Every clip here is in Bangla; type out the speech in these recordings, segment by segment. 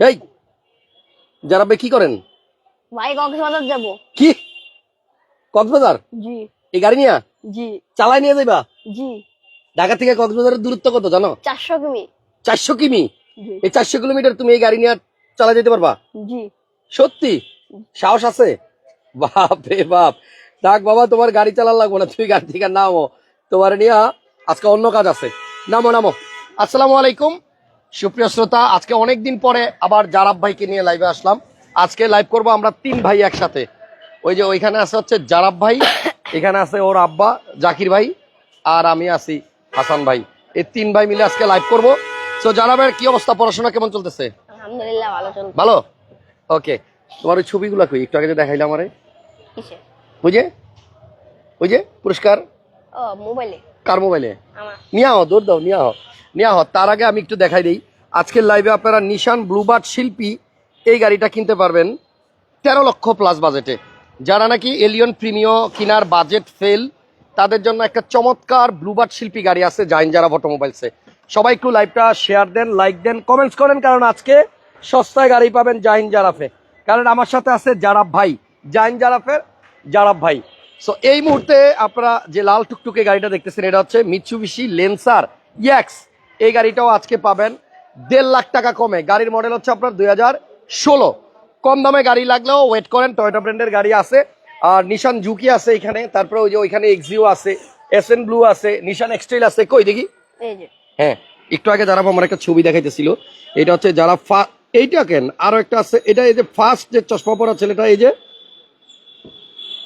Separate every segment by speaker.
Speaker 1: এই যারা ভাই কি করেন?
Speaker 2: ভাই কক্সবাজার যাব।
Speaker 1: কি? কক্সবাজার?
Speaker 2: জি।
Speaker 1: এই গাড়ি নিয়ে?
Speaker 2: জি।
Speaker 1: চালাই নিয়ে যাইবা?
Speaker 2: জি।
Speaker 1: ঢাকা থেকে কক্সবাজারের দূরত্ব কত জানো?
Speaker 2: চারশো কিমি।
Speaker 1: চারশো কিমি? এই চারশো কিলোমিটার তুমি এই গাড়ি নিয়ে চালা যেতে পারবা?
Speaker 2: জি।
Speaker 1: সত্যি? সাহস আছে? বাপ রে বাপ। ডাক বাবা তোমার গাড়ি চালার লাগবো না তুমি গাড়ি থেকে নামো। তোমার নিয়ে আজকে অন্য কাজ আছে। নামো নামো। আসসালামু আলাইকুম। সুপ্রিয় শ্রোতা আজকে অনেক দিন পরে আবার জারাব ভাইকে নিয়ে লাইভে আসলাম। আজকে লাইভ করব আমরা তিন ভাই একসাথে। ওই যে ওইখানে আছে হচ্ছে জারাব ভাই এখানে আছে ওর আব্বা জাকির ভাই আর আমি আছি হাসান ভাই। এই তিন ভাই মিলে আজকে লাইভ করব। তো জারাবের কি অবস্থা? পড়াশোনা কেমন চলতেছে?
Speaker 2: আলহামদুলিল্লাহ ভালো চলছে।
Speaker 1: ভালো? ওকে তোমার ওই ছবিগুলো কই? একটু আগে যে দেখাইলাম আমারে। বুঝে বুঝে পুরস্কার?
Speaker 2: ও মোবাইলে।
Speaker 1: কার মোবাইলে? নিয়ে আহ দৌড় দাও নিয়ে আহ নিয়ে আহ তার আগে আমি একটু দেখাই দিই। আজকের লাইভে আপনারা নিশান, ব্লুবার্ড শিল্পী এই গাড়িটা কিনতে পারবেন তেরো লক্ষ প্লাস বাজেটে যারা নাকি এলিয়ন প্রিমিয় কিনার বাজেট ফেল তাদের জন্য একটা চমৎকার ব্লুবার্ড শিল্পী গাড়ি আছে জাইন যারা অটোমোবাইলসে সবাই একটু লাইভটা শেয়ার দেন লাইক দেন কমেন্টস করেন, কারণ আজকে সস্তায় গাড়ি পাবেন জাহিন জারাফে কারণ আমার সাথে আছে জারাফ ভাই। জাহিন জারাফের জারাফ ভাই। সো এই মুহূর্তে আপনারা যে লাল টুকটুকে গাড়িটা দেখতেছেন, এটা হচ্ছে মিৎসুবিশি লেন্সার ইয়াক্স এই গাড়িটাও আজকে পাবেন দেড় লাখ টাকা কমে। গাড়ির মডেল হচ্ছে আপনার দুই হাজার ষোলো। কম দামে গাড়ি লাগলেও ওয়েট করেন টয়োটা ব্র্যান্ডের গাড়ি আছে। আর নিশান জুকি আছে এখানে তারপরে ওই যে ওইখানে এক্সিও আছে এস এন ব্লু আছে নিশান এক্সটেল আছে। কই দেখি? হ্যাঁ একটু আগে যারা আমার একটা ছবি দেখাইতেছিল। এটা হচ্ছে যারা ফা- এইটা কেন? আরও একটা আছে এটা এই যে ফার্স্ট যে চশমা পরা ছেলেটা এই যে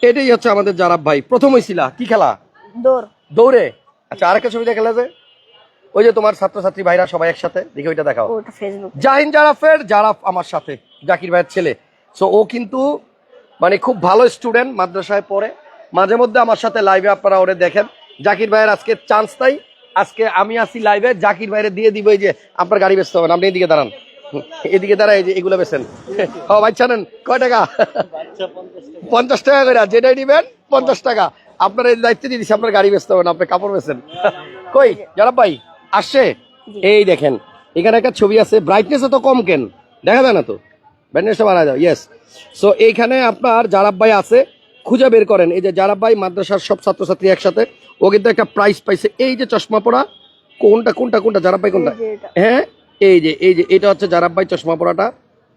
Speaker 1: এটাই হচ্ছে আমাদের যারা ভাই। প্রথম হয়েছিলা কি খেলা?
Speaker 2: দৌড়।
Speaker 1: দৌড়ে? আচ্ছা আরেকটা ছবি দেখালে যে। ওই যে তোমার ছাত্রছাত্রী ভাইরা সবাই একসাথে দেখি ওইটা দেখাও। জাহিন জারাফের জারাফ আমার সাথে জাকির ভাইয়ের ছেলে। সো ও কিন্তু মানে খুব ভালো স্টুডেন্ট মাদ্রাসায় পড়ে। মাঝে মধ্যে আমার সাথে লাইভে আপনারা ওরে দেখেন। জাকির ভাইয়ের আজকে চান্স তাই আজকে আমি আসি লাইভে জাকির ভাইরে দিয়ে দিব এই যে আপনার গাড়ি বেচতে হবে আপনি এদিকে দাঁড়ান। এদিকে দাঁড়ায় এই যে এগুলো বেছেন ও বাচ্চা নেন কয় টাকা? পঞ্চাশ টাকা করে যেটাই নিবেন পঞ্চাশ টাকা। আপনার এই দায়িত্ব দিয়ে দিচ্ছি আপনার গাড়ি বেচতে হবে না আপনি কাপড় বেছেন কই জারাব ভাই? আসছে? এই দেখেন এখানে একটা ছবি আছে ব্রাইটনেস তো কম কেন? দেখা যায় না তো? ব্রাইটনেসটা বাড়া যাও ইয়েস সো এইখানে আপনার জারাব ভাই আছে খুঁজে বের করেন। এই যে জারাব ভাই মাদ্রাসার সব ছাত্রছাত্রী একসাথে ও কিন্তু একটা প্রাইস পাইছে। এই যে চশমা পরা কোনটা কোনটা কোনটা? জারাব ভাই কোনটা। হ্যাঁ? এই যে এই যে এটা হচ্ছে জারাব ভাই চশমা পরাটা।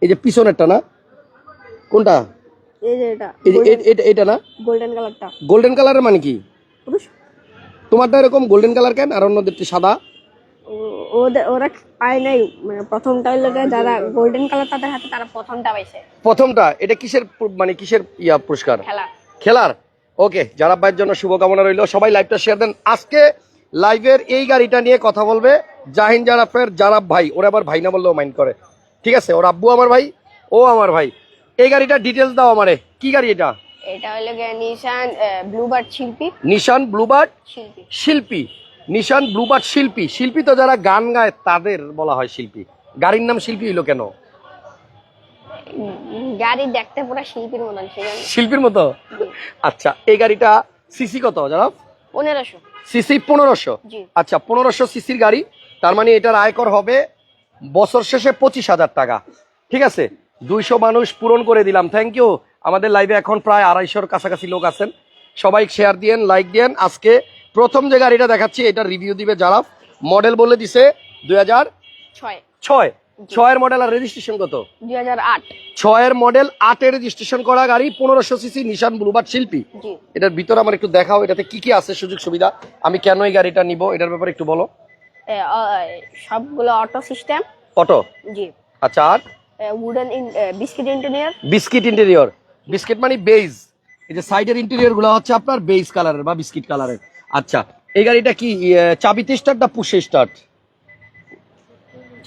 Speaker 1: এই যে পিছনেরটা না? কোনটা?
Speaker 2: এই যে এটা
Speaker 1: না?
Speaker 2: গোল্ডেন কালারটা
Speaker 1: গোল্ডেন কালারের মানে কি? তোমারটা এরকম গোল্ডেন কালার কেন? আর অন্যদেরটি সাদা?
Speaker 2: ওদের ওরা পায় নাই। মানে প্রথমটা হইল গিয়ে যারা গোল্ডেন কালার তাদের হাতে তারা প্রথমটা পাইছে।
Speaker 1: প্রথমটা এটা কিসের পু- মানে কিসের ইয়া পুরস্কার?
Speaker 2: খেলা।
Speaker 1: খেলার? ওকে যারা ভাইয়ের জন্য শুভকামনা রইল সবাই লাইভটা শেয়ার দেন। আজকে লাইভের এই গাড়িটা নিয়ে কথা বলবে জাহিন জারাফের জারাব ভাই। ওরা আবার ভাই না বললেও মাইন্ড করে। ঠিক আছে ওর আব্বু আমার ভাই ও আমার ভাই। এই গাড়িটা ডিটেলস দাও আমারে। কি গাড়ি এটা?
Speaker 2: এটা হইল গিয়ে নিশান ব্লুবার্ড শিল্পী।
Speaker 1: নিশান ব্লুবার্ড
Speaker 2: শিল্পী।
Speaker 1: শিল্পী। নিশান ব্লুবার্ড শিল্পী। শিল্পী তো যারা গান গায় তাদের বলা হয় শিল্পী। গাড়ির নাম শিল্পী হইল কেন?
Speaker 2: গাড়ি দেখতে পুরো শিল্পীর মতন
Speaker 1: শিল্পীর মতো? আচ্ছা এই গাড়িটা সিসি কত যারা
Speaker 2: পনেরোশো।
Speaker 1: সিসি পনেরোশো? আচ্ছা পনেরোশো সিসির গাড়ি তার মানে এটার আয়কর হবে বছর শেষে পঁচিশ হাজার টাকা। ঠিক আছে? দুইশো মানুষ পূরণ করে দিলাম। থ্যাংক ইউ আমাদের লাইভে এখন প্রায় আড়াইশোর কাছাকাছি লোক আছেন। সবাই শেয়ার দিয়েন লাইক দিয়েন। আজকে প্রথম যে গাড়িটা দেখাচ্ছি এটা রিভিউ দিবে যারা। মডেল বলে দিছে দুই হাজার
Speaker 2: ছয়।
Speaker 1: ছয়? ছয়ের মডেল আর রেজিস্ট্রেশন কত?
Speaker 2: দুই হাজার আট।
Speaker 1: ছয়ের মডেল আটের রেজিস্ট্রেশন করা গাড়ি পনেরোশো সিসি নিশান ব্লুবার্ড শিল্পী। এটার ভিতরে আমার একটু দেখাও এটাতে কি কি আছে সুযোগ সুবিধা? আমি কেন এই গাড়িটা নিব এটার ব্যাপারে একটু বলো।
Speaker 2: সবগুলো অটো সিস্টেম
Speaker 1: অটো
Speaker 2: জি।
Speaker 1: আচ্ছা আর?
Speaker 2: Wooden biscuit engineer
Speaker 1: biscuit interior biscuit মানে বেজ এই যে সাইডের ইন্টেরিয়রগুলো হচ্ছে আপনার বেজ কালারের বা বিস্কিট কালারের আচ্ছা এই গাড়িটা কি চাবিতে স্টার্ট না পুষে স্টার্ট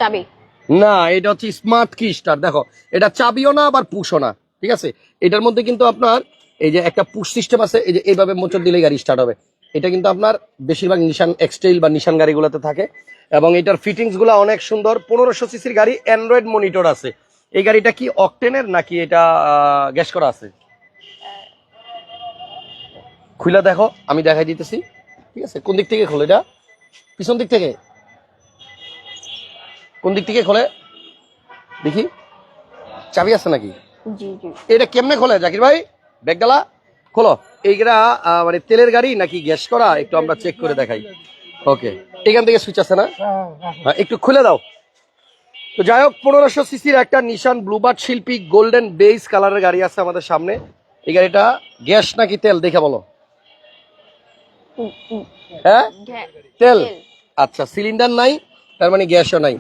Speaker 2: চাবি।
Speaker 1: না এটা হচ্ছে স্মার্ট কি স্টার্ট দেখো এটা চাবিও না আবার পুষও না ঠিক আছে? এটার মধ্যে কিন্তু আপনার এই যে একটা পুশ সিস্টেম আছে এই যে এইভাবে মোচর দিলে গাড়ি স্টার্ট হবে। এটা কিন্তু আপনার বেশিরভাগ নিশান এক্সটেইল বা নিশান গাড়িগুলোতে থাকে এবং এটার ফিটিংসগুলো অনেক সুন্দর পনেরোশো সিসির গাড়ি অ্যান্ড্রয়েড মনিটর আছে। এই গাড়িটা কি অকটেনের নাকি এটা গ্যাস করা আছে? খুলে দেখো আমি দেখাই দিতেছি। ঠিক আছে? কোন দিক থেকে খোলে এটা? পিছন দিক থেকে? কোন দিক থেকে খোলে? দেখি। চাবি আছে নাকি? এটা কেমনে খোলে জাকির ভাই? ব্যাগডালা? খোলো। আহ, মানে তেলের গাড়ি নাকি গ্যাস করা? একটু আমরা চেক করে দেখাই। ওকে এখান থেকে সুইচ আছে না? হ্যাঁ, একটু খুলে দাও। তো যাই হোক পনেরোশো সিসির একটা Nissan Bluebird Sylphy golden base কালারের গাড়ি আছে আমাদের সামনে। এই গাড়িটা গ্যাস নাকি তেল? দেখে বলো। হ্যাঁ? তেল? আচ্ছা সিলিন্ডার নাই তার মানে গ্যাসও নাই।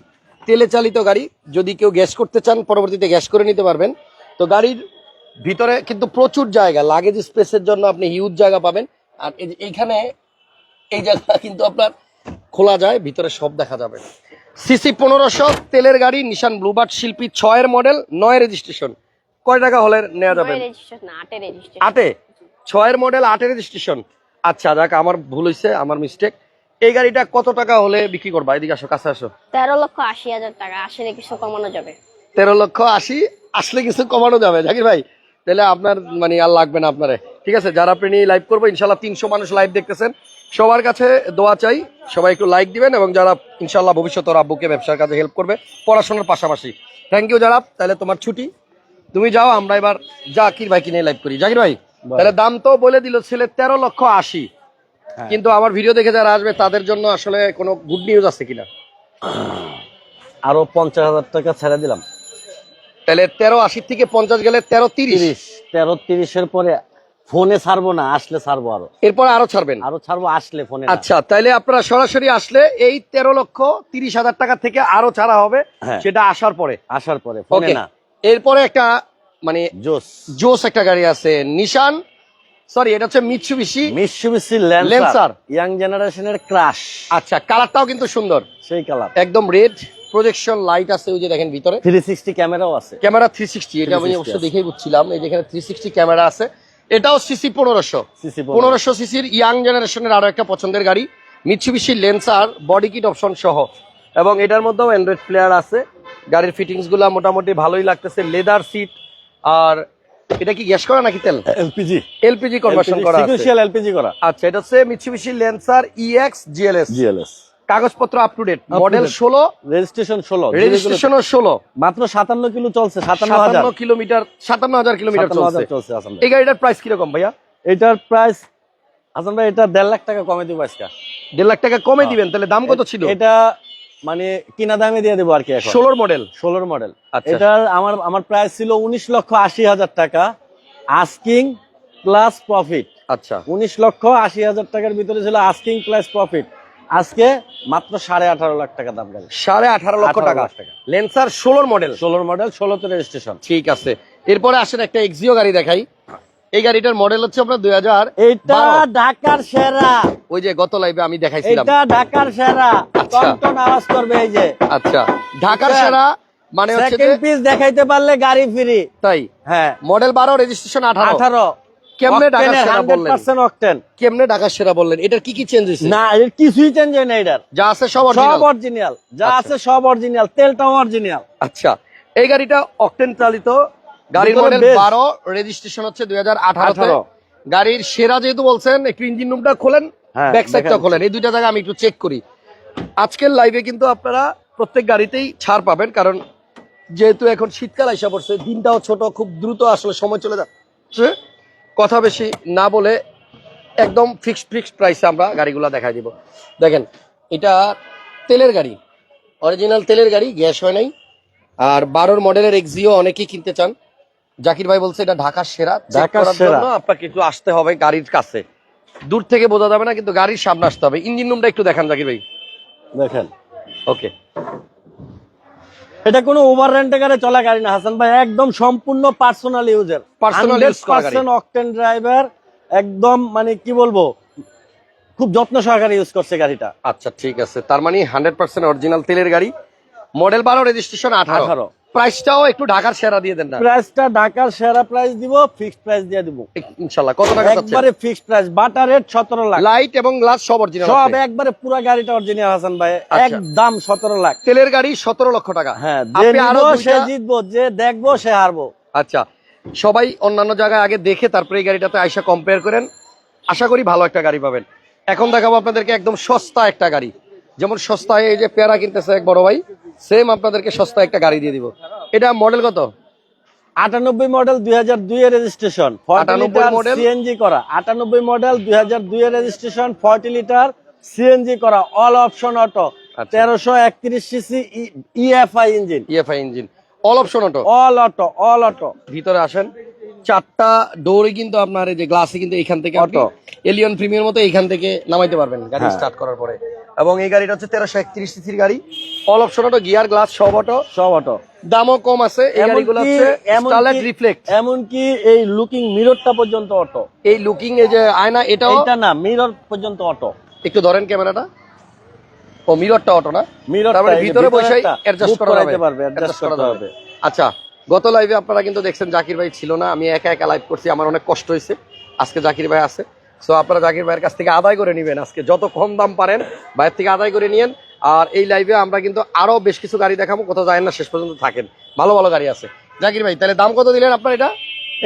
Speaker 1: তেলে চালিত গাড়ি যদি কেউ গ্যাস করতে চান পরবর্তীতে গ্যাস করে নিতে পারবেন। তো গাড়ির ভিতরে কিন্তু প্রচুর জায়গা লাগেজ স্পেসের জন্য আপনি হিউজ জায়গা পাবেন। আর এই যে এইখানে এই জায়গা কিন্তু আপনার খোলা যায় ভিতরে সব দেখা যাবে। সিসি পনেরোশো তেলের গাড়ি নিশান ব্লুবার্ড শিল্পী ছয়ের মডেল নয় রেজিস্ট্রেশন কয় টাকা হলে নেওয়া যাবে?
Speaker 2: আটে
Speaker 1: ছয়ের মডেল আটের রেজিস্ট্রেশন আচ্ছা দেখ আমার ভুল হয়েছে আমার মিস্টেক এই গাড়িটা কত টাকা হলে বিক্রি করবা? এদিকে আসো কাছে আসো।
Speaker 2: তেরো লক্ষ আশি হাজার টাকা আসলে কিছু কমানো যাবে।
Speaker 1: তেরো লক্ষ আশি আসলে কিছু কমানো যাবে। জাকির ভাই তাহলে আপনার মানে আর লাগবে না আপনারে। ঠিক আছে যারা আপনি নিয়ে লাইভ করব ইনশাল্লাহ তিনশো মানুষ লাইভ দেখতেছেন। সবার কাছে দোয়া চাই সবাই একটু লাইক দিবেন এবং যারা ইনশাল্লাহ ভবিষ্যৎ ওর আব্বুকে ব্যবসার কাজে হেল্প করবে পড়াশোনার পাশাপাশি। থ্যাংক ইউ যারা তাহলে তোমার ছুটি। তুমি যাও আমরা এবার জাকির ভাইকে নিয়ে লাইভ করি। জাকির ভাই তাহলে দাম তো বলে দিল ছেলে তেরো লক্ষ আশি। কিন্তু আমার ভিডিও দেখে যারা আসবে তাদের জন্য আসলে কোনো গুড নিউজ আছে কিনা?
Speaker 3: আরও পঞ্চাশ হাজার টাকা ছেড়ে দিলাম।
Speaker 1: তাহলে তেরো আশি থেকে পঞ্চাশ গেলে তেরো তিরিশ।
Speaker 3: তিরিশ তেরো তিরিশের পরে ফোনে ছাড়বো না আসলে ছাড়বো আরও।
Speaker 1: এরপর আরও ছাড়বেন?
Speaker 3: আরও ছাড়বো আসলে ফোনে
Speaker 1: আচ্ছা তাহলে আপনারা সরাসরি আসলে এই তেরো লক্ষ তিরিশ হাজার টাকা থেকে আরও ছাড়া হবে
Speaker 3: হ্যাঁ।
Speaker 1: সেটা আসার পরে।
Speaker 3: আসার পরে ফোনে না।
Speaker 1: এরপরে একটা মানে
Speaker 3: জোস।
Speaker 1: জোস একটা গাড়ি আছে। নিশান সরি এটা হচ্ছে মিৎসুবিশি Lancer।
Speaker 3: ল্যান্সার ইয়াং জেনারেশনের ক্রাশ
Speaker 1: আচ্ছা কালারটাও কিন্তু সুন্দর।
Speaker 3: সেই কালার
Speaker 1: একদম রেড প্রজেকশন লাইট আছে ওই যে দেখেন ভিতরে।
Speaker 3: থ্রি সিক্সটি ক্যামেরাও আছে।
Speaker 1: ক্যামেরা থ্রি সিক্সটি এটা আমি অবশ্য দেখেই বুঝছিলাম। এই যেখানে থ্রি সিক্সটি ক্যামেরা আছে। এটাও সিসি পনেরোশো।
Speaker 3: সিসি
Speaker 1: পনেরোশো। সিসির ইয়াং জেনারেশনের আরও একটা পছন্দের গাড়ি। Mitsubishi Lancer body kit option সহ। এবং এটার মধ্যেও অ্যান্ড্রয়েড প্লেয়ার আছে। গাড়ির ফিটিংসগুলা মোটামুটি ভালোই লাগতেছে। লেদার সিট আর এটা কি গ্যাস করা নাকি তেল?
Speaker 3: এলপিজি।
Speaker 1: এলপিজি কনভার্সন করা আছে।
Speaker 3: সিকুয়েন্সিয়াল এলপিজি করা।
Speaker 1: আচ্ছা এটা হচ্ছে Mitsubishi Lancer EX GLS
Speaker 3: GLS
Speaker 1: কাগজপত্র up to date model
Speaker 3: date।
Speaker 1: ষোলো।
Speaker 3: রেজিস্ট্রেশন ষোলো।
Speaker 1: রেজিস্ট্রেশন ষোলো।
Speaker 3: মাত্র সাতান্ন কিলো চলছে সাতান্ন হাজার।
Speaker 1: সাতান্ন কিলোমিটার সাতান্ন হাজার কিলোমিটার চলছে।
Speaker 3: চলছে ভাই।
Speaker 1: এই গাড়িটার প্রাইস কীরকম ভাইয়া?
Speaker 3: এটার প্রাইস হাসান ভাই এটা দেড় লাখ টাকা কমে দিব আজকে।
Speaker 1: দেড় লাখ টাকা কমে দিবেন তাহলে দাম কত ছিল?
Speaker 3: এটা মানে কিনা দামে দিয়ে দেবো আর কি
Speaker 1: ষোলোর মডেল
Speaker 3: ষোলোর মডেল
Speaker 1: আচ্ছা।
Speaker 3: এটার আমার আমার প্রাইস ছিল উনিশ লক্ষ আশি হাজার টাকা আস্কিং প্লাস প্রফিট
Speaker 1: আচ্ছা।
Speaker 3: উনিশ লক্ষ আশি হাজার টাকার ভিতরে ছিল আস্কিং প্লাস প্রফিট আজকে মাত্র সাড়ে আঠারো লাখ টাকা দাম গাড়ি
Speaker 1: সাড়ে আঠারো লক্ষ টাকা। লেন্সার ষোলোর মডেল
Speaker 3: ষোলোর মডেল ষোলোতে রেজিস্ট্রেশন
Speaker 1: ঠিক আছে। এরপরে আসেন একটা এক্সিও গাড়ি দেখাই। এই গাড়িটার মডেল হচ্ছে আপনার দুই হাজার
Speaker 3: এটা ঢাকার সেরা।
Speaker 1: ওই যে গত লাইভে আমি দেখাইছিলাম।
Speaker 3: এটা ঢাকার সেরা।
Speaker 1: আচ্ছা।
Speaker 3: টন আওয়াজ করবে এই যে।
Speaker 1: আচ্ছা। ঢাকার সেরা মানে হচ্ছে
Speaker 3: সেকেন্ড পিস দেখাইতে পারলে গাড়ি ফ্রি
Speaker 1: তাই?
Speaker 3: হ্যাঁ।
Speaker 1: মডেল বারো রেজিস্ট্রেশন আঠারো।
Speaker 3: আঠারো।
Speaker 1: কেমনে ঢাকার সেরা
Speaker 3: হান্ড্রেড
Speaker 1: বললেন
Speaker 3: পার্সেন্ট অকটেন
Speaker 1: কেমনে ঢাকার সেরা বললেন? এটার কি কি চেঞ্জ হয়েছে?
Speaker 3: না এর কিছুই চেঞ্জ হয় না এটার।
Speaker 1: যা আছে সব
Speaker 3: সব অরিজিনাল যা
Speaker 1: আচ্ছা।
Speaker 3: আছে সব অরিজিনাল তেলটাও অরিজিনাল
Speaker 1: আচ্ছা। এই গাড়িটা অকটেন চালিত। গাড়ির মডেল রেজিস্ট্রেশন হচ্ছে গাড়ির সেরা যেহেতু বলছেন একটু ইঞ্জিন রুমটা খোলেন
Speaker 3: হ্যাঁ,
Speaker 1: ব্যাক সাইডটা খোলেন। এই দুইটা জায়গা আমি একটু চেক করি। আজকের লাইভে কিন্তু আপনারা প্রত্যেক গাড়িতেই ছাড় পাবেন কারণ যেহেতু এখন শীতকাল আইসা পড়ছে দিনটাও ছোট খুব দ্রুত আসলে সময় চলে যাচ্ছে। কথা বেশি না বলে একদম ফিক্সড ফিক্সড প্রাইসে আমরা গাড়িগুলো দেখাই দিব। দেখেন এটা তেলের গাড়ি অরিজিনাল তেলের গাড়ি গ্যাস হয় নাই। আর বারোর মডেলের এক্সিও অনেকেই কিনতে চান। জাকির ভাই বলছে এটা ঢাকার সেরা
Speaker 3: ঢাকার সেরা।
Speaker 1: জন্য আপনাকে একটু আসতে হবে গাড়ির কাছে। দূর থেকে বোঝা যাবে না কিন্তু গাড়ির সামনে আসতে হবে। ইঞ্জিন রুমটা একটু দেখান জাকির ভাই।
Speaker 3: দেখেন।
Speaker 1: ওকে
Speaker 3: এটা কোনো ওভার রেন্টেকারে চলা গাড়ি না হাসান ভাই একদম সম্পূর্ণ personal user
Speaker 1: personal percent.
Speaker 3: Octane driver একদম মানে কি বলব খুব যত্ন সহকারে ইউজ করছে গাড়িটা।
Speaker 1: আচ্ছা ঠিক আছে। তার মানে হান্ড্রেড পার্সেন্ট অরিজিনাল তেলের গাড়ি। মডেল বারো রেজিস্ট্রেশন আঠারো।
Speaker 3: 18
Speaker 1: প্রাইসটাও একটু ঢাকার সেরা দিয়ে দেন না?
Speaker 3: প্রাইসটা ঢাকার সেরা প্রাইস দিব ফিক্সড প্রাইস দিয়ে দিব।
Speaker 1: ইনশাল্লাহ। কত টাকা যাচ্ছে?
Speaker 3: একবারে ফিক্সড প্রাইস বাটার রেট সতেরো লাখ।
Speaker 1: লাইট এবং গ্লাস সব অরিজিনাল
Speaker 3: সব একবারে পুরো গাড়িটা অরিজিনাল হাসান ভাই।
Speaker 1: আচ্ছা।
Speaker 3: একদম সতেরো লাখ।
Speaker 1: তেলের গাড়ি সতেরো লক্ষ টাকা।
Speaker 3: হ্যাঁ
Speaker 1: আপনি
Speaker 3: আরও সে জিতবো যে দেখব সে হারবো।
Speaker 1: আচ্ছা। সবাই অন্যান্য জায়গায় আগে দেখে তারপরে এই গাড়িটাতে আইসা কম্পেয়ার করেন। আশা করি ভালো একটা গাড়ি পাবেন। এখন দেখাবো আপনাদেরকে একদম সস্তা একটা গাড়ি। যেমন সস্তায় এই যে পেয়ারা কিনতেছে এক বড় ভাই। সেম আপনাদেরকে সস্তা একটা গাড়ি দিয়ে দিব। এটা মডেল কত?
Speaker 3: আটানব্বই মডেল দুই হাজার দুই এর registration forty
Speaker 1: 98
Speaker 3: litre
Speaker 1: model?
Speaker 3: CNG করা। আটানব্বই মডেল দুই হাজার দুই এর রেজিস্ট্রেশন ফর্টি লিটার সিএনজি করা অল অপশন অটো। তেরোশো একত্রিশ CC EFI engine
Speaker 1: EFI engine all option auto
Speaker 3: all auto all auto
Speaker 1: ভিতরে আসেন। চারটা ডোরে কিন্তু আপনার এই যে গ্লাসে কিন্তু এখান থেকে
Speaker 3: অটো।
Speaker 1: এলিয়ন প্রিমিয়ার মতো এখান থেকে নামাইতে পারবেন গাড়ি
Speaker 3: হ্যাঁ।
Speaker 1: স্টার্ট করার পরে। এবং এই গাড়িটা হচ্ছে তেরোশো একত্রিশ সিসির গাড়ি। All option auto gear glass সব অটো
Speaker 3: সব অটো
Speaker 1: দামও কম আছে এই গাড়িগুলো হচ্ছে স্টারলাইট রিফ্লেক্ট
Speaker 3: এমনকি এই লুকিং মিররটা পর্যন্ত অটো
Speaker 1: এই লুকিং এই যে আয়না এটাও
Speaker 3: এটা না মিরর পর্যন্ত অটো
Speaker 1: একটু ধরেন ক্যামেরাটা। ও মিররটা অটো না?
Speaker 3: মিরর
Speaker 1: তারপরে ভিতরে বসেই অ্যাডজাস্ট করা যাবে।
Speaker 3: পারবে অ্যাডজাস্ট
Speaker 1: করা যাবে।
Speaker 3: হবে।
Speaker 1: আচ্ছা। গত লাইভে আপনারা কিন্তু দেখছেন জাকির ভাই ছিল না আমি একা একা লাইভ করছি আমার অনেক কষ্ট হয়েছে। আজকে জাকির ভাই আছে। সো আপনারা জাকির ভাইয়ের কাছ থেকে আদায় করে নেবেন আজকে। যত কম দাম পারেন ভাইয়ের থেকে আদায় করে নিয়েন। আর এই লাইভে আমরা কিন্তু আরও বেশ কিছু গাড়ি দেখাবো কোথাও যায় না শেষ পর্যন্ত থাকেন। ভালো ভালো গাড়ি আছে। জাকির ভাই তাহলে দাম কত দিলেন আপনার এটা?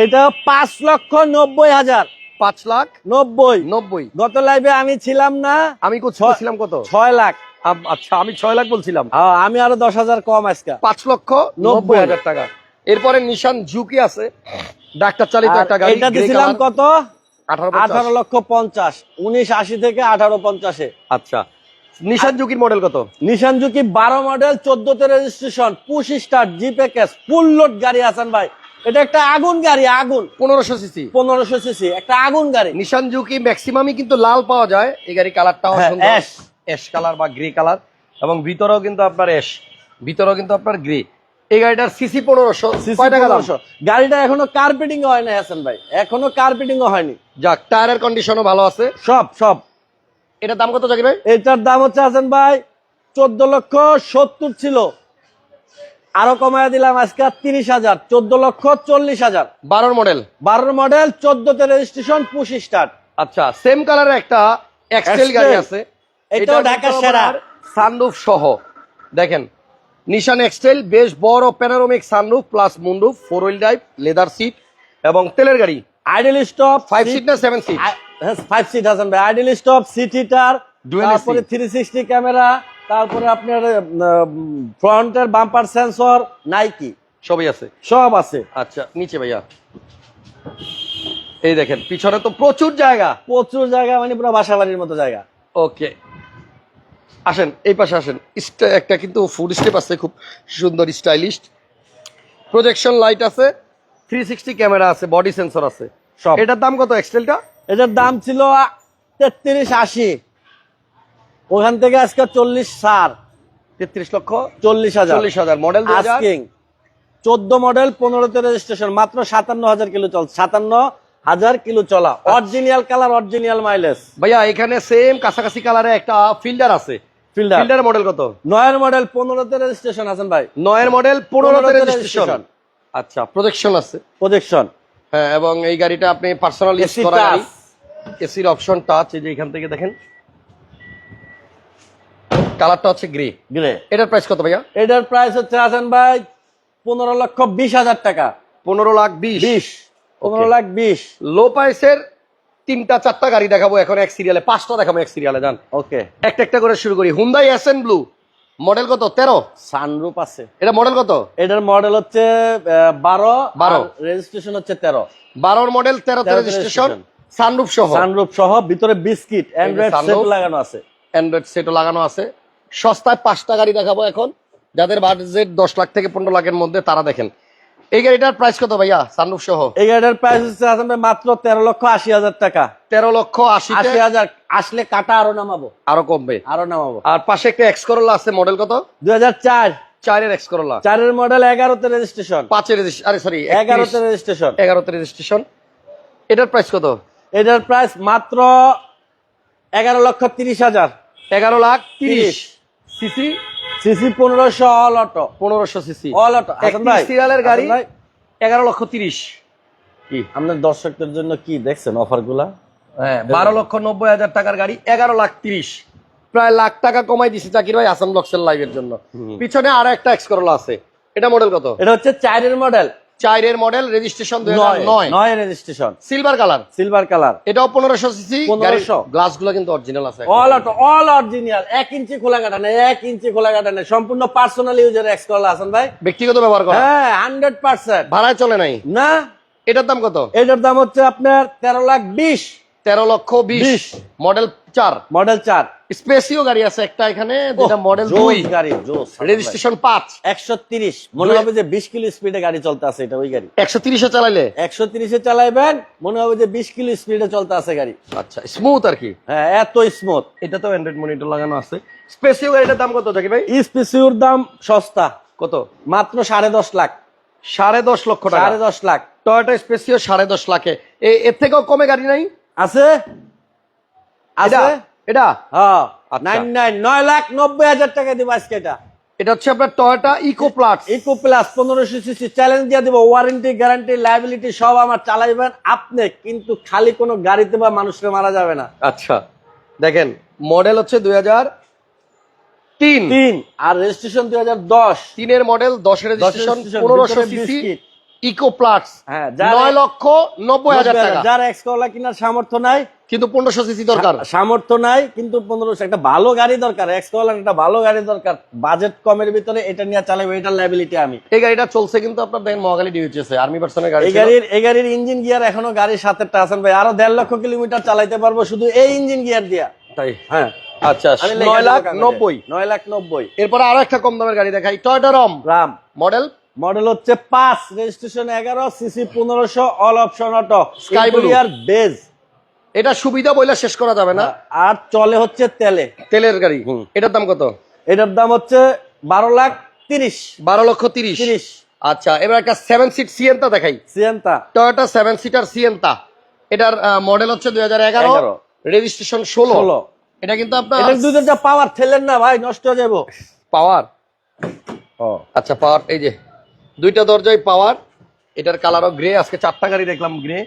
Speaker 3: এটা পাঁচ লক্ষ নব্বই হাজার।
Speaker 1: পাঁচ লাখ?
Speaker 3: নব্বই।
Speaker 1: নব্বই।
Speaker 3: গত লাইভে আমি ছিলাম না
Speaker 1: আমি ছিলাম কত?
Speaker 3: ছয় লাখ।
Speaker 1: আচ্ছা আমি ছয় লাখ বলছিলাম।
Speaker 3: হ্যাঁ আমি আরও দশ হাজার কম আজকে।
Speaker 1: পাঁচ লক্ষ নব্বই হাজার টাকা। এরপরে নিশান ঝুঁকি আছে। ডাক্তার চালিত একটা গাড়ি
Speaker 3: এটা দিছিলাম কত?
Speaker 1: আঠারো
Speaker 3: লক্ষ পঞ্চাশ। উনিশ আশি থেকে আঠারো পঞ্চাশে।
Speaker 1: আচ্ছা। নিশান ঝুঁকির মডেল কত?
Speaker 3: নিশান জুকি বারো model চোদ্দতে registration push start G package full load গাড়ি আছেন ভাই। এটা একটা আগুন গাড়ি আগুন।
Speaker 1: পনেরোশো সিসি
Speaker 3: পনেরোশো সিসি একটা আগুন গাড়ি।
Speaker 1: নিশান ঝুঁকি ম্যাক্সিমামই কিন্তু লাল পাওয়া যায়। এই গাড়ি কালারটাও।
Speaker 3: অ্যাশ
Speaker 1: কালার বা গ্রে কালার এবং ভিতরেও কিন্তু আপনার অ্যাশ ভিতরেও কিন্তু আপনার গ্রে এই গাড়িটার সিসি পনেরোশো।
Speaker 3: 1500 গাড়িটা এখনও কার্পেটিং হয় না হাসান ভাই। এখনও কার্পেটিং হয়নি।
Speaker 1: যাক টায়ারের কন্ডিশনও ভালো আছে।
Speaker 3: সব সব।
Speaker 1: এটার দাম কত জাকির ভাই?
Speaker 3: এটার দাম হচ্ছে হাসান ভাই চোদ্দ লক্ষ সত্তর ছিল। আরও কমায় দিলাম আজকে তিরিশ হাজার চোদ্দ লক্ষ চল্লিশ হাজার।
Speaker 1: বারোর মডেল
Speaker 3: বারোর মডেল চোদ্দতে রেজিস্ট্রেশন পুশ স্টার্ট
Speaker 1: আচ্ছা সেম কালারের একটা এক্সেল গাড়ি আছে।
Speaker 3: এটাও ঢাকা সেরা।
Speaker 1: সানরুফ সহ। দেখেন নিশান এক্সটেল বেশ বড় panoramic sunroof plus moonroof four wheel drive leather seat এবং তেলের গাড়ি।
Speaker 3: আইডেল স্টপ
Speaker 1: ফাইভ সিট না seven seat
Speaker 3: five seat Hasan ভাই। আইডেল স্টপ সিট হিটার তারপরে থ্রি সিক্সটি ক্যামেরা তারপরে আপনার ফ্রন্টের বাম্পার সেন্সর নাইকি
Speaker 1: সবই আছে।
Speaker 3: সব আছে।
Speaker 1: আচ্ছা নিচে ভাইয়া। এই দেখেন পিছনে তো প্রচুর জায়গা।
Speaker 3: প্রচুর জায়গা মানে পুরো বাসা বাড়ির মতো জায়গা।
Speaker 1: ওকে আসেন এই পাশে আসেন। একটা কিন্তু ফুড স্টেপ আছে খুব সুন্দর স্টাইলিশ প্রজেকশন লাইট আছে থ্রি সিক্সটি ক্যামেরা আছে বডি সেন্সর আছে।
Speaker 3: সব।
Speaker 1: এটার দাম কত এক্সটেলটা
Speaker 3: এটার দাম ছিল তেত্রিশ আশি। ওখান থেকে আজকে চল্লিশ সার।
Speaker 1: তেত্রিশ লক্ষ
Speaker 3: চল্লিশ হাজার।
Speaker 1: চল্লিশ হাজার। মডেল
Speaker 3: আস্কিং চোদ্দ মডেল পনেরোতে রেজিস্ট্রেশন মাত্র সাতান্ন হাজার কিলো চল সাতান্ন হাজার কিলো চলা। অরিজিনাল কালার অরিজিনাল মাইলেজ
Speaker 1: ভাইয়া এখানে সেম কাছাকাছি কালারে একটা ফিল্ডার আছে।
Speaker 3: ফিল্ডার
Speaker 1: ফিল্ডার মডেল কত?
Speaker 3: নয়ের মডেল পনেরোতে রেজিস্ট্রেশন আছেন ভাই।
Speaker 1: নয়ের মডেল পনেরোতে রেজিস্ট্রেশন আচ্ছা প্রজেকশন আছে।
Speaker 3: প্রজেকশন
Speaker 1: হ্যাঁ এবং এই গাড়িটা আপনি পার্সোনাল ইউজ করা গাড়ি। এসির অপশন টাচ এই যে এখান থেকে দেখেন। কালারটা হচ্ছে গ্রে
Speaker 3: গ্রে
Speaker 1: এটার প্রাইস কত ভাইয়া?
Speaker 3: এটার প্রাইস হচ্ছে আছেন ভাই পনেরো লক্ষ বিশ হাজার টাকা।
Speaker 1: পনেরো লাখ বিশ।
Speaker 3: বিশ। পনেরো লাখ বিশ।
Speaker 1: লো প্রাইসের তিনটা চারটা গাড়ি দেখাবো এখন এক সিরিয়ালে পাঁচটা দেখাবো এক সিরিয়ালে যান
Speaker 3: ওকে
Speaker 1: একটা একটা করে শুরু করি। হুন্দাই এসএন ব্লু মডেল কত? তেরো?
Speaker 3: সানরুপ আছে।
Speaker 1: এটা মডেল কত?
Speaker 3: এটার মডেল হচ্ছে আহ, বারো। রেজিস্ট্রেশন হচ্ছে তেরো।
Speaker 1: বারোর মডেল
Speaker 3: তেরো
Speaker 1: রেজিস্ট্রেশন। সানরুফ সহ।
Speaker 3: সানরুপ সহ ভিতরে বিস্কিট অ্যান্ড্রয়েড সেট লাগানো আছে।
Speaker 1: অ্যান্ড্রয়েড সেটও লাগানো আছে। সস্তায় পাঁচটা গাড়ি দেখাবো এখন। যাদের বাজেট দশ লাখ থেকে পনেরো লাখের মধ্যে তারা দেখেন। এই গাড়িটার প্রাইস কত ভাইয়া? সানরুফ সহ।
Speaker 3: এই গাড়িটার প্রাইস হচ্ছে ভাই মাত্র তেরো লক্ষ আশি হাজার টাকা।
Speaker 1: তেরো লক্ষ আশি
Speaker 3: আশি হাজার আসলে কাটা আরও নামাবো।
Speaker 1: আরও কমবে।
Speaker 3: আরও নামাবো।
Speaker 1: আর পাশে একটা এক্স করোলা আছে মডেল কত?
Speaker 3: দুই হাজার চার।
Speaker 1: চারের এক্স করোলা
Speaker 3: চারের মডেল এগারোতে রেজিস্ট্রেশন
Speaker 1: পাঁচের আরে সরি
Speaker 3: এগারোতে রেজিস্ট্রেশন
Speaker 1: এগারোতে রেজিস্ট্রেশন এটার প্রাইস কত?
Speaker 3: এটার প্রাইস মাত্র এগারো লক্ষ তিরিশ হাজার।
Speaker 1: এগারো লাখ তিরিশ।
Speaker 3: 30
Speaker 1: সিসি?
Speaker 3: সিসি পনেরোশো অল অটো।
Speaker 1: পনেরোশো সিসি।
Speaker 3: All auto.
Speaker 1: সিরিয়ালের গাড়ি এগারো লক্ষ তিরিশ।
Speaker 3: কি আপনার দর্শকদের জন্য কি দেখছেন অফারগুলা
Speaker 1: হ্যাঁ বারো লক্ষ নব্বই হাজার টাকার গাড়ি এগারো লাখ তিরিশ। প্রায় লাখ টাকা কমাই দিছে চাকির ভাই আসাম লক্সের লাইভের জন্য। পিছনে আরও একটা এক্স করলা আছে। এটা মডেল কত?
Speaker 3: এটা হচ্ছে চারের মডেল
Speaker 1: চারের মডেল রেজিস্ট্রেশন
Speaker 3: নয় registration.
Speaker 1: Silver colour
Speaker 3: silver colour
Speaker 1: এটাও পনেরোশো সিসি
Speaker 3: 1500
Speaker 1: গ্লাসগুলো কিন্তু অরিজিনাল আছে
Speaker 3: অল অটো অল অরিজিনাল এক ইঞ্চি খোলা কাটা নেই এক ইঞ্চি খোলা কাটা নেই সম্পূর্ণ পার্সোনাল ইউজার এক্স করলা আছেন ভাই।
Speaker 1: ব্যক্তিগত ব্যবহার করা।
Speaker 3: হ্যাঁ হান্ড্রেড পার্সেন্ট
Speaker 1: ভাড়ায় চলে নাই?
Speaker 3: না।
Speaker 1: এটার দাম কত?
Speaker 3: এটার দাম হচ্ছে আপনার তেরো লাখ বিশ।
Speaker 1: তেরো লক্ষ বিশ। মডেল চার।
Speaker 3: মডেল চার।
Speaker 1: স্পেসিও গাড়ি আছে একটা এখানে যেটা মডেল দুই।
Speaker 3: গাড়ি জোস
Speaker 1: রেজিস্ট্রেশন পাঁচ।
Speaker 3: একশো তিরিশ মনে হবে যে বিশ কিলো স্পিডে গাড়ি চলতে আছে এটা ওই গাড়ি।
Speaker 1: একশো তিরিশে চালাইলে?
Speaker 3: একশো তিরিশে চালাইবেন মনে হবে যে বিশ কিলো স্পিডে চলতে আছে গাড়ি।
Speaker 1: আচ্ছা স্মুথ আর কি?
Speaker 3: হ্যাঁ এত স্মুথ
Speaker 1: এটা তো অ্যান্ড্রয়েড মনিটর লাগানো আছে। স্পেসিও গাড়িটার দাম কত জাকি ভাই?
Speaker 3: স্পিসিউর দাম সস্তা।
Speaker 1: কত?
Speaker 3: মাত্র সাড়ে দশ লাখ।
Speaker 1: সাড়ে দশ লক্ষ টাকা।
Speaker 3: সাড়ে দশ লাখ।
Speaker 1: টয়োটা স্পেসিও সাড়ে দশ লাখে। এ- এর থেকেও কমে গাড়ি নাই?
Speaker 3: আছে? আছে?
Speaker 1: এটা?
Speaker 3: হ্যাঁ
Speaker 1: আচ্ছা।
Speaker 3: নাইন নাইন নয় লাখ নব্বই হাজার টাকা দিব আজকে এটা।
Speaker 1: এটা হচ্ছে আপনার Toyota eco plus
Speaker 3: eco plus পনেরোশো সিসি চ্যালেঞ্জ দিয়ে দিব ওয়ারেন্টি গ্যারান্টি লাইবিলিটি সব আমার চালাইবেন আপনি কিন্তু খালি কোনো গাড়িতে বা মানুষকে মারা যাবে না।
Speaker 1: আচ্ছা দেখেন মডেল হচ্ছে দুই হাজার তিন।
Speaker 3: তিন আর রেজিস্ট্রেশন দুই হাজার দশ।
Speaker 1: তিনের মডেল দশের রেজিস্ট্রেশন পনেরোশো সিসি। ইকো প্লাস
Speaker 3: হ্যাঁ,
Speaker 1: নয় লক্ষ নব্বই হাজার টাকা।
Speaker 3: যার এক্স কলা কেনার সামর্থ্য নাই।
Speaker 1: কিন্তু পনেরোশো সিসি দরকার।
Speaker 3: সামর্থ্য নাই কিন্তু পনেরোশো একটা ভালো গাড়ি দরকার এক্স কলার একটা ভালো গাড়ি দরকার। বাজেট কমের ভিতরে এটা নিয়ে চালাবো এটার লাইবিলিটি আমি।
Speaker 1: এই গাড়িটা চলছে কিন্তু আপনার দেখেন মহাখালী ডিউটিছে আর্মি পার্সনের গাড়ি
Speaker 3: এই গাড়ির এই গাড়ির ইঞ্জিন গিয়ার এখনও গাড়ির সাথে আছেন ভাই আরও দেড় লক্ষ কিলোমিটার চালাইতে পারব শুধু এই ইঞ্জিন গিয়ার দিয়া।
Speaker 1: তাই
Speaker 3: হ্যাঁ।
Speaker 1: আচ্ছা নয় লাখ নব্বই।
Speaker 3: নয় লাখ নব্বই।
Speaker 1: এরপর আরও একটা কম দামের গাড়ি দেখাই Toyota Raum
Speaker 3: Raum
Speaker 1: model
Speaker 3: model হচ্ছে পাঁচ রেজিস্ট্রেশন এগারো সিসি পনেরোশো all option auto
Speaker 1: blue।
Speaker 3: Beige.
Speaker 1: এটা সুবিধা বইলে শেষ করা যাবে না?
Speaker 3: আর চলে হচ্ছে তেলে।
Speaker 1: তেলের গাড়ি। এটার দাম কত?
Speaker 3: এটার দাম হচ্ছে বারো লাখ তিরিশ।
Speaker 1: বারো লক্ষ তিরিশ।
Speaker 3: তিরিশ।
Speaker 1: আচ্ছা এবার একটা সেভেন সিট সিয়েন্তা দেখাই।
Speaker 3: Sienta
Speaker 1: Toyota seven seater Sienta এটার মডেল হচ্ছে দুই হাজার এগারো।
Speaker 3: 11
Speaker 1: রেজিস্ট্রেশন ষোলো।
Speaker 3: ষোলো।
Speaker 1: এটা কিন্তু আপনার
Speaker 3: দুধের পাওয়ার ঠেলেন না ভাই নষ্ট হয়ে যাব
Speaker 1: পাওয়ার ও। আচ্ছা পাওয়ার এই যে। দুইটা দরজায় পাওয়ার এটার কালারও গ্রে আজকে চারটা গাড়ি দেখলাম grey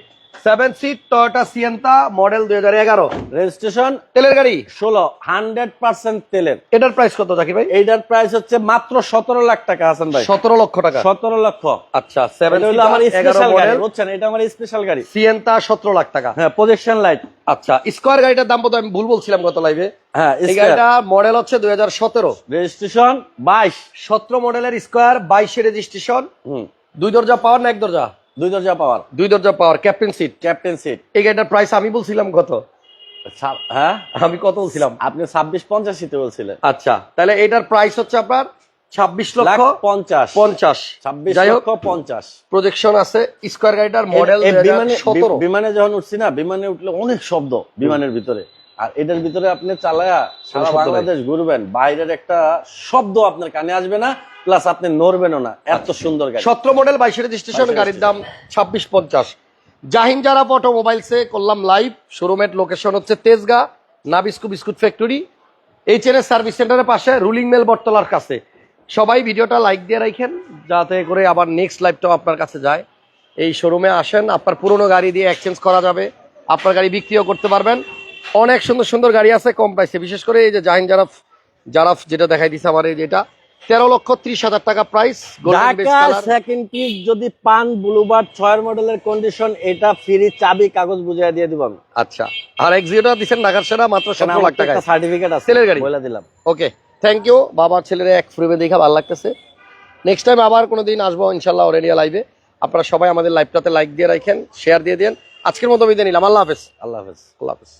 Speaker 1: seven seat Toyota Sienta model দুই হাজার এগারো।
Speaker 3: রেজিস্ট্রেশন
Speaker 1: তেলের গাড়ি?
Speaker 3: ষোলো হান্ড্রেড পার্সেন্ট তেলের।
Speaker 1: এটার প্রাইস কত জাকি ভাই?
Speaker 3: এটার প্রাইস হচ্ছে মাত্র সতেরো লাখ টাকা আছেন ভাই।
Speaker 1: সতেরো লক্ষ টাকা।
Speaker 3: সতেরো লক্ষ।
Speaker 1: আচ্ছা সেভেন
Speaker 3: হলো আমার স্পেশাল গাড়ি বুঝছেন? এটা আমার স্পেশাল গাড়ি।
Speaker 1: সিয়েন্তা সতেরো লাখ টাকা।
Speaker 3: হ্যাঁ প্রজেকশন লাইট
Speaker 1: আচ্ছা স্কোয়ার গাড়িটার দাম কত আমি ভুল বলছিলাম গত লাইভে
Speaker 3: হ্যাঁ
Speaker 1: এই গাড়িটা মডেল হচ্ছে দুই হাজার সতেরো।
Speaker 3: রেজিস্ট্রেশন বাইশ।
Speaker 1: সতেরো মডেলের স্কোয়ার বাইশে রেজিস্ট্রেশন
Speaker 3: হুম।
Speaker 1: দুই দরজা পাওয়ার না এক দরজা?
Speaker 3: দুই দরজা পাওয়ার
Speaker 1: দুই দরজা power captain seat
Speaker 3: captain seat
Speaker 1: এই গাড়িটার প্রাইস আমি বলছিলাম কত?
Speaker 3: হ্যাঁ?
Speaker 1: আমি কত বলছিলাম?
Speaker 3: আপনি ছাব্বিশ পঞ্চাশিতে বলছিলেন।
Speaker 1: আচ্ছা তাহলে এটার প্রাইস হচ্ছে আপনার ছাব্বিশ লক্ষ
Speaker 3: পঞ্চাশ।
Speaker 1: পঞ্চাশ।
Speaker 3: ছাব্বিশ লক্ষ পঞ্চাশ।
Speaker 1: প্রজেকশন আছে স্কোয়ার গাড়িটার মডেল
Speaker 3: বিমানে বিমানে যখন উঠছি না বিমানে উঠলে অনেক শব্দ বিমানের ভিতরে। আর এটার ভিতরে আপনি চালায়া সারা বাংলাদেশ ঘুরবেন বাইরের একটা শব্দ আপনার কানে আসবে না প্লাস আপনি নড়বেনও না। এত সুন্দর গাড়ি।
Speaker 1: সতেরো মডেল বাইশে রেজিস্ট্রেশন গাড়ির দাম ছাব্বিশ পঞ্চাশ। জাহিন যারা অটোমোবাইলসে করলাম লাইভ শোরুমের লোকেশন হচ্ছে তেজগা নাবিস্কু বিস্কুট ফ্যাক্টরি এই চেনের সার্ভিস সেন্টারের পাশে রুলিং মেল বটতলার কাছে। সবাই ভিডিওটা লাইক দিয়ে রাখেন যাতে করে আবার নেক্সট লাইভটাও আপনার কাছে যায়। এই শোরুমে আসেন আপনার পুরনো গাড়ি দিয়ে এক্সচেঞ্জ করা যাবে। আপনার গাড়ি বিক্রিও করতে পারবেন। অনেক সুন্দর সুন্দর গাড়ি আছে কম প্রাইসে বিশেষ করে এই যে জাহিন জারাফ জারাফ যেটা দেখাই দিছে আমার এই যেটা তেরো লক্ষ ত্রিশ হাজার টাকা প্রাইস
Speaker 3: সেকেন্ড পিস যদি পান ব্লুবার ছয়ের মডেলের কন্ডিশন এটা ফ্রি চাবি কাগজ বুঝিয়ে দিয়ে দিব আমি।
Speaker 1: আচ্ছা আর এক্সিওটা দিচ্ছেন ঢাকার সেরা মাত্র সতেরো লাখ টাকা
Speaker 3: সার্টিফিকেট আছে
Speaker 1: তেলের গাড়ি।
Speaker 3: বলে দিলাম।
Speaker 1: ওকে থ্যাংক ইউ বাবার ছেলেরা এক ফ্রিবে দেখা ভালো লাগতেছে। নেক্সট টাইম আবার কোনো দিন আসব ইনশাল্লাহ অরেনিয়া লাইভে আপনারা সবাই আমাদের লাইভটাতে লাইক দিয়ে রাখেন শেয়ার দিয়ে দেন। আজকের মতো বিদায় নিলাম। আল্লাহ হাফেজ।
Speaker 3: আল্লাহ হাফেজ।
Speaker 1: আল্লাহ হাফেজ।